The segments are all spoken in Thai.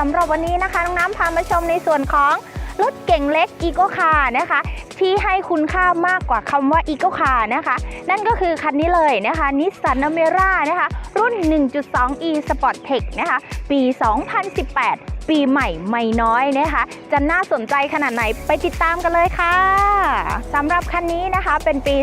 สำหรับวันนี้นะคะน้องน้ำพามาชมในส่วนของรถเก่งเล็กอีโกคาร์นะคะ ที่ให้คุณค่ามากกว่าคำว่าอีโกคาร์นะคะ นั่นก็คือคันนี้เลยนะคะนิสสันอเมร่านะคะ รุ่น 1.2e Sport Tech นะคะ ปี 2018 ปีใหม่ไม่น้อยนะคะ จะน่าสนใจขนาดไหนไปติดตามกันเลยค่ะสำหรับคันนี้นะคะเป็นปี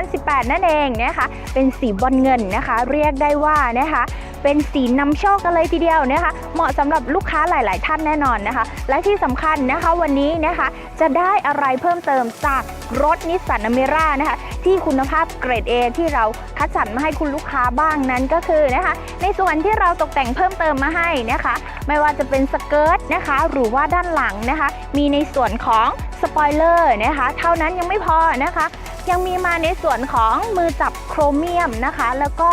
2018 นั่นเองนะคะ เป็นสีบอลเงินนะคะ เรียกได้ว่านะคะ เป็นสีนำโชคกันเลยทีเดียวนะคะ เหมาะสำหรับลูกค้าหลาย ๆ ท่านแน่นอนนะคะ และที่สำคัญนะคะวันนี้นะคะจะได้อะไรเพิ่มเติมจากรถนิสสันอเมร่านะคะที่คุณภาพเกรด A ที่เราคัดสรรมาให้คุณลูกค้าบ้างนั้นก็คือนะคะในส่วนที่เราตกแต่งเพิ่มเติมมาให้นะคะ ไม่ว่าจะเป็นสเกิร์ตนะคะหรือว่าด้านหลังนะคะ มีในส่วนของสปอยเลอร์นะคะ เท่านั้นยังไม่พอนะคะ ยังมีมาในส่วนของมือจับโครเมียมนะคะ แล้วก็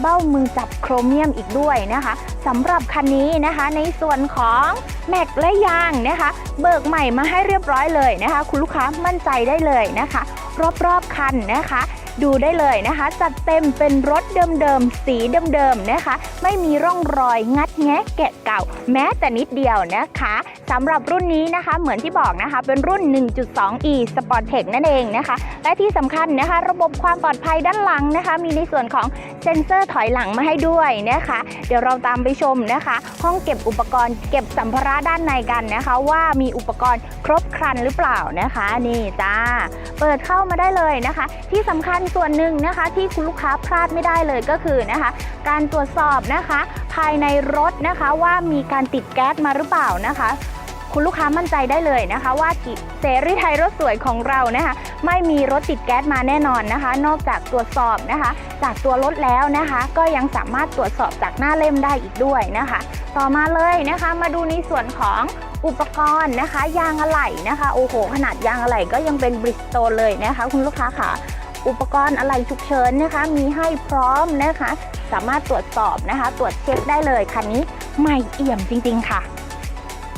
เบ้ามือจับโครเมียมอีกด้วยนะคะสำหรับคันนี้นะคะในส่วนของแม็กและยางนะคะ เบิกใหม่มาให้เรียบร้อยเลยนะคะ คุณลูกค้ามั่นใจได้เลยนะคะ รอบๆคันนะคะ ดูได้เลยนะคะ จัดเต็มเป็นรถ เดิมๆ สีเดิมๆ นะคะ ไม่มีร่องรอยงัดแงะแกะเก่า แม้แต่นิดเดียวนะคะสำหรับรุ่นนี้นะคะเหมือนที่บอกนะคะ เป็นรุ่น 1.2e Sport Tech นั่นเองนะคะ และที่สำคัญนะคะ ระบบความปลอดภัยด้านหลังนะคะ มีในส่วนของเซ็นเซอร์ถอยหลังมาให้ด้วยนะคะ เดี๋ยวเราตามไปชมนะคะ ห้องเก็บอุปกรณ์เก็บสัมภาระด้านในกันนะคะ ว่ามีอุปกรณ์ครบครันหรือเปล่านะคะ นี่จ้า เปิดเข้ามาได้เลยนะคะ ที่สำคัญส่วนหนึ่งนะคะ ที่คุณลูกค้าพลาดไม่ได้เลยก็คือนะคะ การตรวจสอบนะคะ ภายในรถนะคะว่ามีการติดแก๊สมาหรือเปล่านะคะคุณลูกค้ามั่นใจได้เลยนะคะ ว่าเสรีไทยรถสวยของเรานะคะ ไม่มีรถติดแก๊สมาแน่นอนนะคะ นอกจากตรวจสอบนะคะ จากตัวรถแล้วนะคะ ก็ยังสามารถตรวจสอบจากหน้าเล่มได้อีกด้วยนะคะ ต่อมาเลยนะคะ มาดูในส่วนของอุปกรณ์นะคะ ยางอะไหล่นะคะโอ้โหขนาดยางอะไหล่ก็ยังเป็นบริสโตเลยนะคะ คุณลูกค้าค่ะ อุปกรณ์อะไหล่ฉุกเฉินนะคะ มีให้พร้อมนะคะ สามารถตรวจสอบนะคะ ตรวจเช็คได้เลยคันนี้ใหม่เอี่ยมจริง ๆ ค่ะ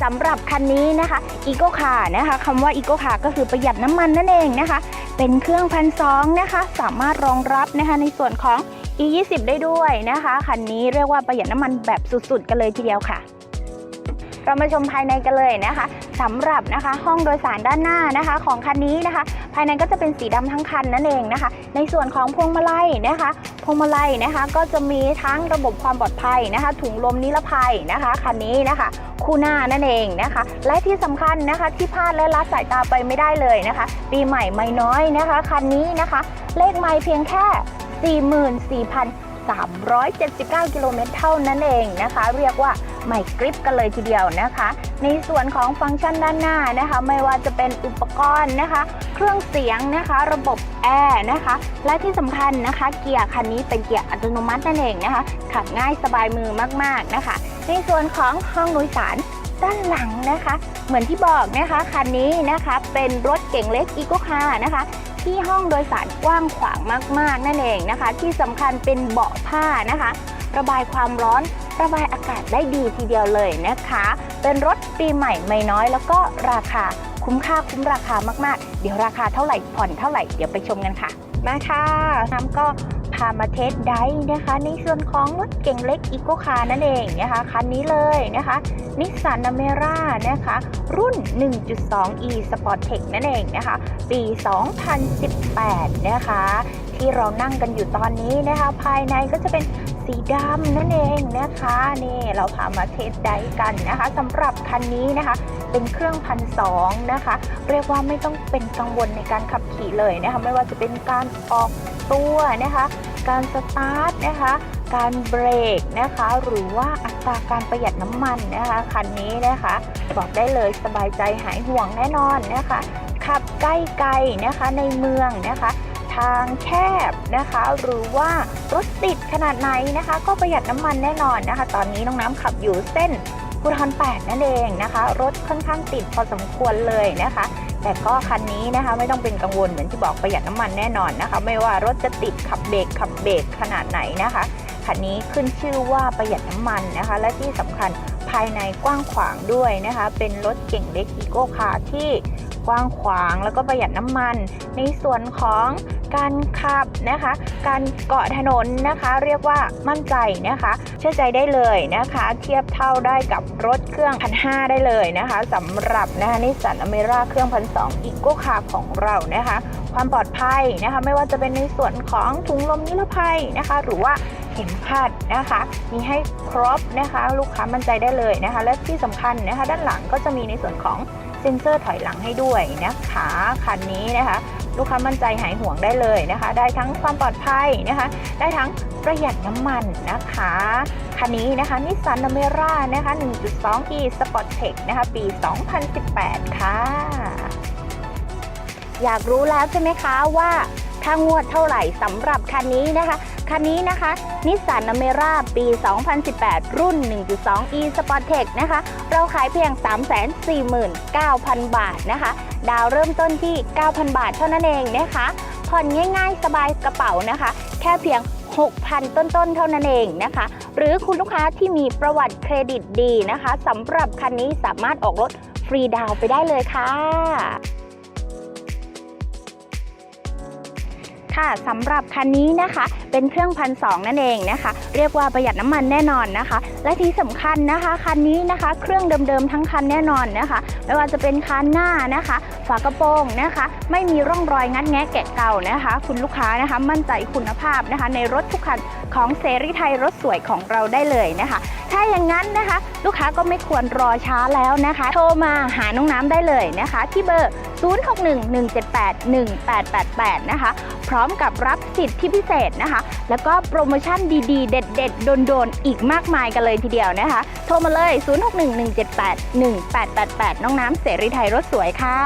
สำหรับคันนี้นะคะ Eco Car นะคะคำว่า Eco Car ก็คือประหยัดน้ำมันนั่นเองนะคะ เป็นเครื่องพันสองนะคะ สามารถรองรับนะคะในส่วนของ E20 ได้ด้วยนะคะ คันนี้เรียกว่าประหยัดน้ำมันแบบสุดๆ กันเลยทีเดียวค่ะ เรามาชมภายในกันเลยนะคะสำหรับนะคะห้องโดยสารด้านหน้านะคะ ของคันนี้นะคะ ภายในก็จะเป็นสีดำทั้งคันนั่นเองนะคะ ในส่วนของพวงมาลัยนะคะพวงมาลัยนะคะ ก็จะมีทั้งระบบความปลอดภัยนะคะ ถุงลมนิรภัยนะคะคันนี้นะคะคู่หน้านั่นเองนะคะ และที่สำคัญนะคะที่พลาดและละสายตาไปไม่ได้เลยนะคะ ปีใหม่ไม่น้อยนะคะคันนี้นะคะ เลขไม่เพียงแค่ 379 กิโลเมตรเท่านั้นเองนะคะ เรียกว่าใหม่กริปกันเลยทีเดียวนะคะ ในส่วนของฟังก์ชันด้านหน้านะคะ ไม่ว่าจะเป็นอุปกรณ์นะคะ เครื่องเสียงนะคะ ระบบแอร์นะคะ และที่สำคัญนะคะ เกียร์คันนี้เป็นเกียร์อัตโนมัตินั่นเองนะคะ ขับง่ายสบายมือมากๆนะคะ ในส่วนของห้องโดยสารด้านหลังนะคะ เหมือนที่บอกนะคะคันนี้นะคะเป็นรถเก่งเล็กอีโกคาร์นะคะ ที่ห้องโดยสารกว้างขวางมากๆ นั่นเองนะคะ ที่สำคัญเป็นเบาะผ้านะคะ ระบายความร้อนระบายอากาศได้ดีทีเดียวเลยนะคะ เป็นรถปีใหม่ไม่น้อย แล้วก็ราคาคุ้มค่าคุ้มราคามากๆ เดี๋ยวราคาเท่าไหร่ผ่อนเท่าไหร่เดี๋ยวไปชมกันค่ะ มาค่ะน้ำก็ พามาเทสไดฟ์นะคะ ในส่วนของรถเก่งเล็กอีโกคาร์นั่นเองนะคะคันนี้เลยนะคะนิสสันอเมรานะคะ รุ่น 1.2e Sport Tech นั่นเองนะคะ ปี 2018 นะคะ ที่เรานั่งกันอยู่ตอนนี้นะคะ ภายในก็จะเป็นสีดำนั่นเองนะคะนี่เราพามาเทสไดฟ์กันนะคะสำหรับคันนี้นะคะเป็นเครื่องพันสองนะคะ เรียกว่าไม่ต้องเป็นกังวลในการขับขี่เลยนะคะ ไม่ว่าจะเป็นการออก ตัวนะคะ การสตาร์ทนะคะ การเบรกนะคะ หรือว่าอัตราการประหยัดน้ำมันนะคะคันนี้นะคะ บอกได้เลยสบายใจหายห่วงแน่นอนนะคะ ขับใกล้ไกลนะคะในเมืองนะคะทางแคบนะคะ หรือว่ารถติดขนาดไหนนะคะ ก็ประหยัดน้ำมันแน่นอนนะคะ ตอนนี้น้องน้ำขับอยู่เส้นพุทธร8นั่นเองนะคะ รถค่อนข้างติดพอสมควรเลยนะคะ แต่ก็คันนี้นะคะไม่ต้องเป็นกังวลเหมือนที่บอกประหยัดน้ำมันแน่นอนนะคะ ไม่ว่ารถจะติดขับเบรกขับเบรกขนาดไหนนะคะคันนี้ขึ้นชื่อว่าประหยัดน้ำมันนะคะ และที่สำคัญภายในกว้างขวางด้วยนะคะ เป็นรถเก่งเล็กอีโก้คาที่กว้างขวางแล้วก็ประหยัดน้ำมัน ในส่วนของ การขับนะคะ การเกาะถนนนะคะ เรียกว่ามั่นใจนะคะ เชื่อใจได้เลยนะคะ เทียบเท่าได้กับรถเครื่องพันหได้เลยนะคะสำหรับนะคะนิสสันอเมร่าเครื่องพันสองอีโก้คาของเรานะคะ ความปลอดภัยนะคะ ไม่ว่าจะเป็นในส่วนของถุงลมนิรภัยนะคะ หรือว่าเข็มขัดนะคะ มีให้ครบนะคะ ลูกค้ามั่นใจได้เลยนะคะ และที่สำคัญนะคะ ด้านหลังก็จะมีในส่วนของเซ็นเซอร์ถอยหลังให้ด้วยนะคะ คันนี้นะคะ ลูกค้ามั่นใจหายห่วงได้เลยนะคะ ได้ทั้งความปลอดภัยนะคะ ได้ทั้งประหยัดน้ำมันนะคะคันนี้นะคะนิสสันอเมร่านะคะ 1.2 e Sport Tech นะคะ ปี 2018 ค่ะ อยากรู้แล้วใช่ไหมคะว่า ค่างวดเท่าไหร่สำหรับคันนี้นะคะ คันนี้นะคะนิสสันอเมร่าปี 2018 รุ่น 1.2 e Sportech นะคะ เราขายเพียง 349,000 บาทนะคะ ดาวเริ่มต้นที่ 9,000 บาทเท่านั้นเองนะคะ ผ่อนง่ายๆ สบายกระเป๋านะคะ แค่เพียง6,000 ต้นๆ เท่านั้นเองนะคะ หรือคุณลูกค้าที่มีประวัติเครดิตดีนะคะสำหรับคันนี้สามารถออกรถฟรีดาวไปได้เลยค่ะ ค่ะสำหรับคันนี้นะคะ เป็นเครื่องพันสองนั่นเองนะคะ เรียกว่าประหยัดน้ำมันแน่นอนนะคะ และที่สำคัญนะคะคันนี้นะคะ เครื่องเดิมๆทั้งคันแน่นอนนะคะ ไม่ว่าจะเป็นคันหน้านะคะ ฝากระโปรงนะคะ ไม่มีร่องรอยงัดแงะแกะเก่านะคะ คุณลูกค้านะคะ มั่นใจคุณภาพนะคะ ในรถทุกคัน ของเซรีไทยรถสวยของเราได้เลยนะคะ ถ้าอย่างนั้นนะคะ ลูกค้าก็ไม่ควรรอช้าแล้วนะคะ โทรมาหาน้องน้ำได้เลยนะคะ ที่เบอร์ 0611781888 นะคะ พร้อมกับรับสิทธิพิเศษนะคะ แล้วก็โปรโมชั่นดีๆ เด็ด ๆ โดน ๆ อีกมากมายกันเลยทีเดียวนะคะ โทรมาเลย 0611781888 น้องน้ำเสรีไทยรถสวยค่ะ